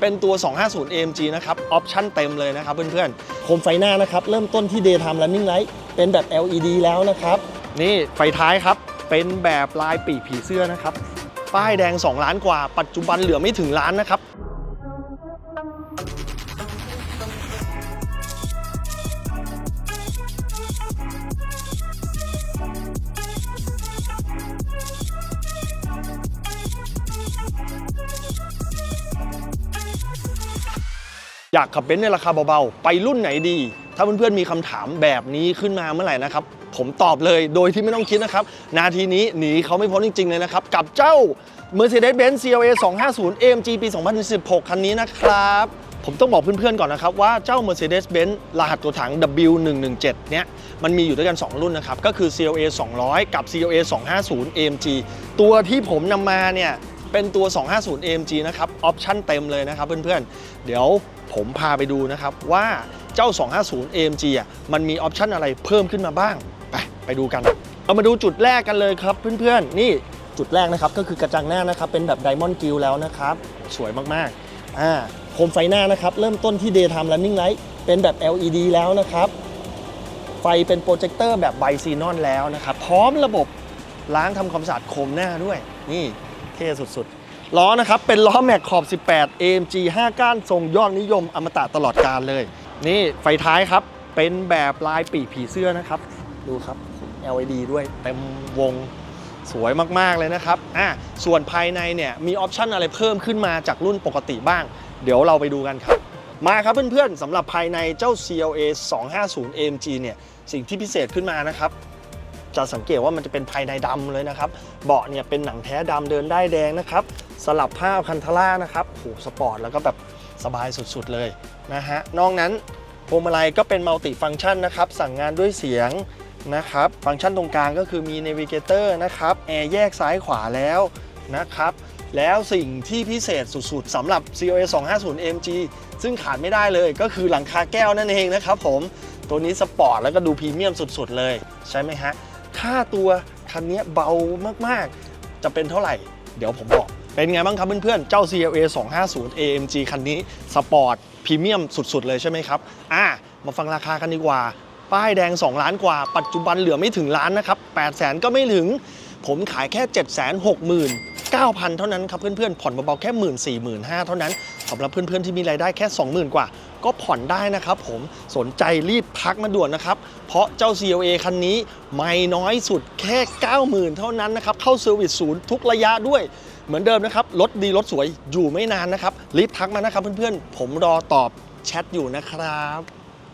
เป็นตัว 250 AMG นะครับ ออปชั่นเต็มเลยนะครับเพื่อนๆ โคมไฟหน้านะครับ เริ่มต้นที่ daytime running light เป็นแบบ LED แล้วนะครับ นี่ไฟท้ายครับ เป็นแบบลายปีกผีเสื้อนะครับ ป้ายแดง 2 ล้านกว่า ปัจจุบันเหลือไม่ถึงล้านนะครับ อยากขับเบนซ์ในราคาเบาๆ ไปรุ่นไหนดี ถ้าเพื่อนๆมีคำถามแบบนี้ขึ้นมาเมื่อไหร่นะครับ ผมตอบเลยโดยที่ไม่ต้องคิดนะครับ นาทีนี้หนีเขาไม่พ้นจริง ๆ เลยนะครับ กับเจ้า Mercedes-Benz CLA 250 AMG ปี 2016 คันนี้นะครับ ผมต้องบอกเพื่อนๆก่อนนะครับ ว่าเจ้า Mercedes-Benz รหัสตัวถัง W117 เนี้ยมันมีอยู่ด้วยกัน 2 รุ่นนะครับ ก็คือ CLA 200 กับ CLA 250 AMG ตัวที่ผมนำมาเนี่ย เป็นตัว 250 AMG นะครับ ออปชั่นเต็มเลยนะครับเพื่อนๆ เดี๋ยวผมพาไปดูนะครับว่าเจ้า 250 AMG อะมันมีออปชั่นอะไรเพิ่มขึ้นมาบ้าง ไปไปดูกันเอามาดูจุดแรกกันเลยครับเพื่อนๆ นี่จุดแรกนะครับก็คือกระจังหน้านะครับเป็นแบบ Diamond Grille แล้วนะครับ สวยมากอ่าโคมไฟหน้านะครับ เริ่มต้นที่ daytime running light เป็นแบบ LED แล้วนะครับไฟเป็นโปรเจคเตอร์แบบไบซีนอนแล้วนะครับ พร้อมระบบล้างทำความสะอาดโคมหน้าด้วย นี่ เท่สุดๆ ล้อนะครับ เป็นล้อแม็กขอบ 18 AMG 5 ก้านทรงยอดนิยมอมตะตลอดกาลเลย นี่ไฟท้ายครับ เป็นแบบลายปีกผีเสื้อนะครับ ดูครับ LED ด้วยเต็มวงสวยมาก ๆ เลยนะครับ อะ ส่วนภายในเนี่ย มีออปชันอะไรเพิ่มขึ้นมาจากรุ่นปกติบ้าง เดี๋ยวเราไปดูกันครับ มาครับเพื่อน ๆสำหรับภายในเจ้า CLA 250 AMG เนี่ย สิ่งที่พิเศษขึ้นมานะครับ จะสังเกตว่ามันจะเป็นภายในดำเลยนะครับ เบาะเนี่ยเป็นหนังแท้ดำเดินได้แดงนะครับ สลับผ้าคันทล่านะครับโหสปอร์ตแล้วก็แบบสบายสุดๆเลยนะฮะ นอกนั้นพวงมาลัยก็เป็นมัลติฟัง c t ชันนะครับ สั่งงานด้วยเสียงนะครับ ฟังก์ชันตรงกลางก็คือมี Navigator นะครับ แอร์แยกซ้ายขวาแล้วนะครับ แล้วสิ่งที่พิเศษสุดๆสำหรับ CLA 250 MG ซึ่งขาดไม่ได้เลยก็คือหลังคาแก้วนั่นเองนะครับผม ตัวนี้สปอร์ตแล้วก็ดูพรีเมียมสุดๆเลยใช่ไหมฮะ ค่าตัวคันนี้เบามากๆ จะเป็นเท่าไหร่ เดี๋ยวผมบอก เป็นไงบ้างครับเพื่อนๆ เจ้า CLA 250 AMG คันนี้ สปอร์ตพรีเมียมสุดๆ เลยใช่ไหมครับ อะ มาฟังราคากันดีกว่า ป้ายแดง 2 ล้านกว่า ปัจจุบันเหลือไม่ถึงล้านนะครับ8 0 0 0 0 0ก็ไม่ถึง ผมขายแค่ 7 6 9 0 0 0 เท่านั้นครับเพื่อนๆ ผ่อนเบาๆแค่ 1 4 0 0 0 0 เท่านั้น สำหรับเพื่อนๆที่มีรายได้แค่ 20,000 กว่า ก็ผ่อนได้นะครับผมสนใจรีบทักมาด่วนนะครับ เพราะเจ้า CLA คันนี้ไม่น้อยสุดแค่ 90,000 เท่านั้นนะครับ เข้าเซอร์วิสศูนย์ทุกระยะด้วย เหมือนเดิมนะครับ รถดีรถสวยอยู่ไม่นานนะครับ รีบทักมานะครับเพื่อนๆ ผมรอตอบแชทอยู่นะครับ